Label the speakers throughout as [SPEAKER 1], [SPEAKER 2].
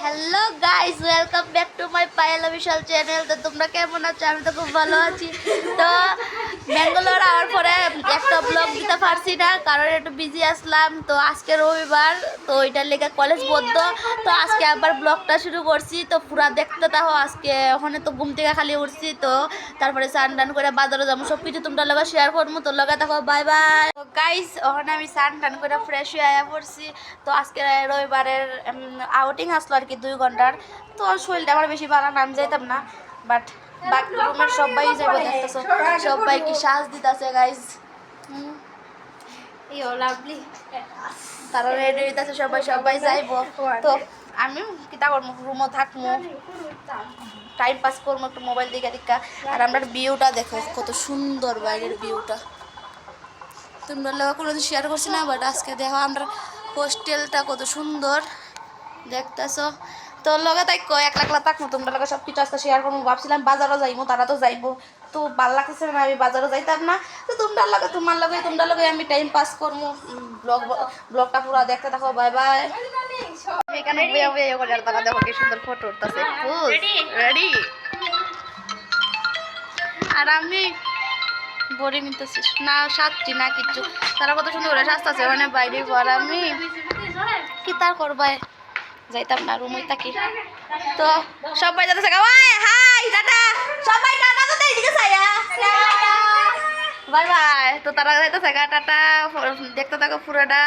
[SPEAKER 1] Hello guys welcome back to my Payela Bishal channel তো তোমরা কেমন আছো? আমি তো খুব ভালো আছি। তো ব্যাঙ্গালোর আওয়ার পরে একটা ব্লগ দিতে পারছি না, কারণ একটু বিজি আসলাম। তো আজকে রবিবার, তো ওইটার লেগে কলেজ বদ্ধ তো আজকে আবার ব্লগটা শুরু করছি। তো পুরা দেখতে তাহো আজকে ওখানে তো ঘুম থেকে খালি উঠছি। তো তারপরে স্নান টান করে বাজারে যাব। সব কিছু তোমরা লগে শেয়ার করব। তো লগে দেখো বাই বাই তো গাইস ওখানে আমি স্নান টান করে ফ্রেশ হয়ে আয়া পড়ছি। তো আজকে রবিবারের আউটিং আসলো আর কি দুই ঘণ্টার। তো শরীরটা আমার বেশি ভালো নাম যাইতাম না। বাট বাকি রুমের সবাই যাইব দেখতেছো। সবাই কি শ্বাস দিতেছে গাইস
[SPEAKER 2] ইয়ো লাভলি
[SPEAKER 1] তারা রেডি হইতেছে সবাই সবাই যাইব। তো আমি কিতা করব রুমও থাকব টাইম পাস করব একটু মোবাইল দিকে দিকা আর আমরা ভিউটা দেখো কত সুন্দর বাইরের ভিউটা তোমরা লোক কোনো শেয়ার করছি না বাট আজকে দেখো আমরা হোস্টেলটা কত সুন্দর। দেখতেছো? তো লগে তাই কয় এক লাখ থাকব তোমরা লগে সব কিছু আজকে শেয়ার করব ভাবছিলাম বাজারও যাইবো তারা তো যাইবো। তো ভালো লাগতেছে না আমি বাজারও যাইতাম না। তো তোমরা লগে তোমার লগে তোমরা লগে আমি টাইম পাস করব ব্লগ ব্লগটা পুরো দেখতে থাকো বাই বাই এখানে বইয়া বইয়া করে আর তারা দেখো কি সুন্দর ফটো উঠতেছে। রেডি আর আমি বড়ি নিতেছি। না সাজছি না কিচ্ছু তারা কত সুন্দর করে সাজতেছে মানে বাইরে পর আমি। কি তার করবাই? যাইতাম না, রুমই থাকি। তো সবাই যাতে ওই, হাই, টাটা। সবাই টাটা তো এইদিকে ছায়া। Bye bye. তো তারা যাইতেছে গা, টাটা। দেখতে থাকো পুরোটা।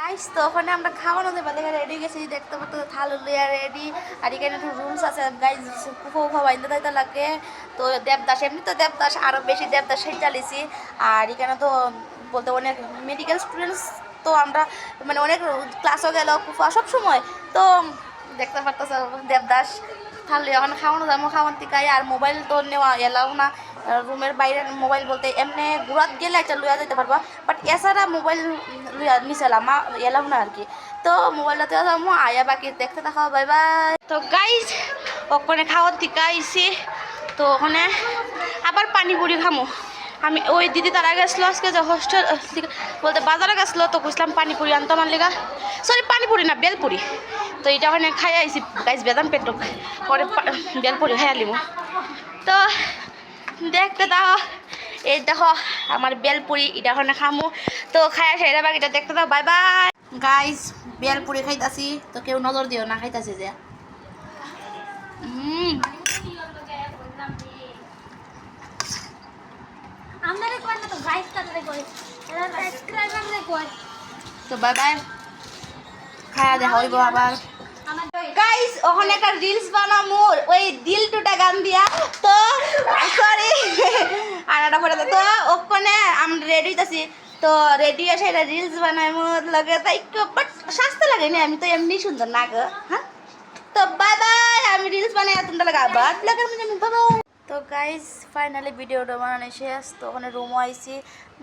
[SPEAKER 1] গাইস তো ওখানে আমরা খাওয়ানো দেবা। দেখে রেডি গেছি, দেখতে পাচ্ছ থালু লিয়া রেডি আর এখানে একটু রুলস আছে। গাইস কুফো উফা বাইন্দা যাইতে লাগে। তো দেবদাস, এমনি তো দেবদাস আরও বেশি দেবদাস সেই চালিয়েছি আর এখানে তো বলতে অনেক মেডিকেল স্টুডেন্টস তো আমরা মানে অনেক ক্লাসও গেল কুফা সব সময়। তো দেখতে পারতেছ, দেবদাস তাহলে এখন খাওয়ানো যাব খাওয়ান তিকাই আর মোবাইল তো নেওয়া এলাও না। রুমের বাইরে মোবাইল বলতে এমনি ঘুরাত গেলে একটা লইয়া যেতে পারবা বাট এছাড়া মোবাইল লইয়া নিছিলাম এলাও না আর কি। তো মোবাইলটাতে যাব, আয়া বাকি দেখতে থাকা বাই বাই তো গাইজ ওখানে খাওয়ার টিকা আইসি তো ওখানে আবার পানিপুরি খামো। আমি ওই দিদি তারা গেছিল আজকে যে হোস্টেল বলতে বাজারে গেছিল, তো বুঝলাম পানিপুরি আনতো আমার লেগা। সরি পানিপুরি না, বেলপুরি। তো এটা ওখানে খাই আইসি গাইজ বেদাম পেটক পরে বেলপুরি খাই আলিমো তো দেখতে দাও, এই দেখো, আমার বেলপুরি, এটা ওখানে খামু। তো খাই আসে এটা দেখতে দাও বাই বাই গাইজ বেলপুরি খাইতাছি, তো কেউ নজর দিও না, খাইতাছি যে।
[SPEAKER 2] তো
[SPEAKER 1] বাই বাই খায়া দেখা হইব আবার। গাইস ওখানে একটা রিলস বানামু। ওই দিল টুটা গান দিয়া। তো সরি একটা পরে তো, ওখানে আমরা রেডি হইতাছি। তো রেডি আছে এটা রিলস বানাইমু লগে তাই বাট সাজতে লাগে না আমি তো এমনি সুন্দর না গো হ্যাঁ? তো বাই বাই আমি রিলস বানাই তোমরা লাগা আবার লাগার বাই বাই তো গাইজ ফাইনালি ভিডিওটা বানানো শেষ। তো ওখানে রুমও আইছি।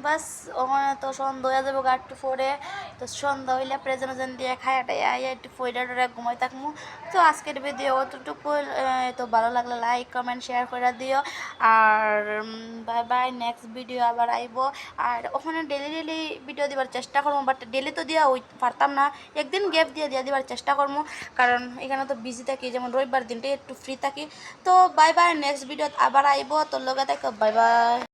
[SPEAKER 1] বাস, ওখানে তো সন্ধ্যা হয়ে যাব একটু ফোরে তো সন্ধ্যা হইলে প্রেজেন্ট দিয়ে খায়াটাই আইয়া একটু টোরা ঘুমাই থাকব তো আজকের ভিডিও অতটুকু তো ভালো লাগলে লাইক কমেন্ট শেয়ার করে দিও। আর বাই বাই নেক্সট ভিডিও আবার আইব। আর ওখানে ডেলি ডেলি ভিডিও দিবার চেষ্টা করব বাট ডেলি তো দিয়া ওই পারতাম না। একদিন গ্যাপ দিয়ে দিয়ে দিবার চেষ্টা করব কারণ এখানে তো বিজি থাকি, যেমন রবিবার দিনটাই একটু ফ্রি থাকি। তো বাই বাই নেক্সট ভিডিও আবার আইব তোর লগে দেখো বাই বাই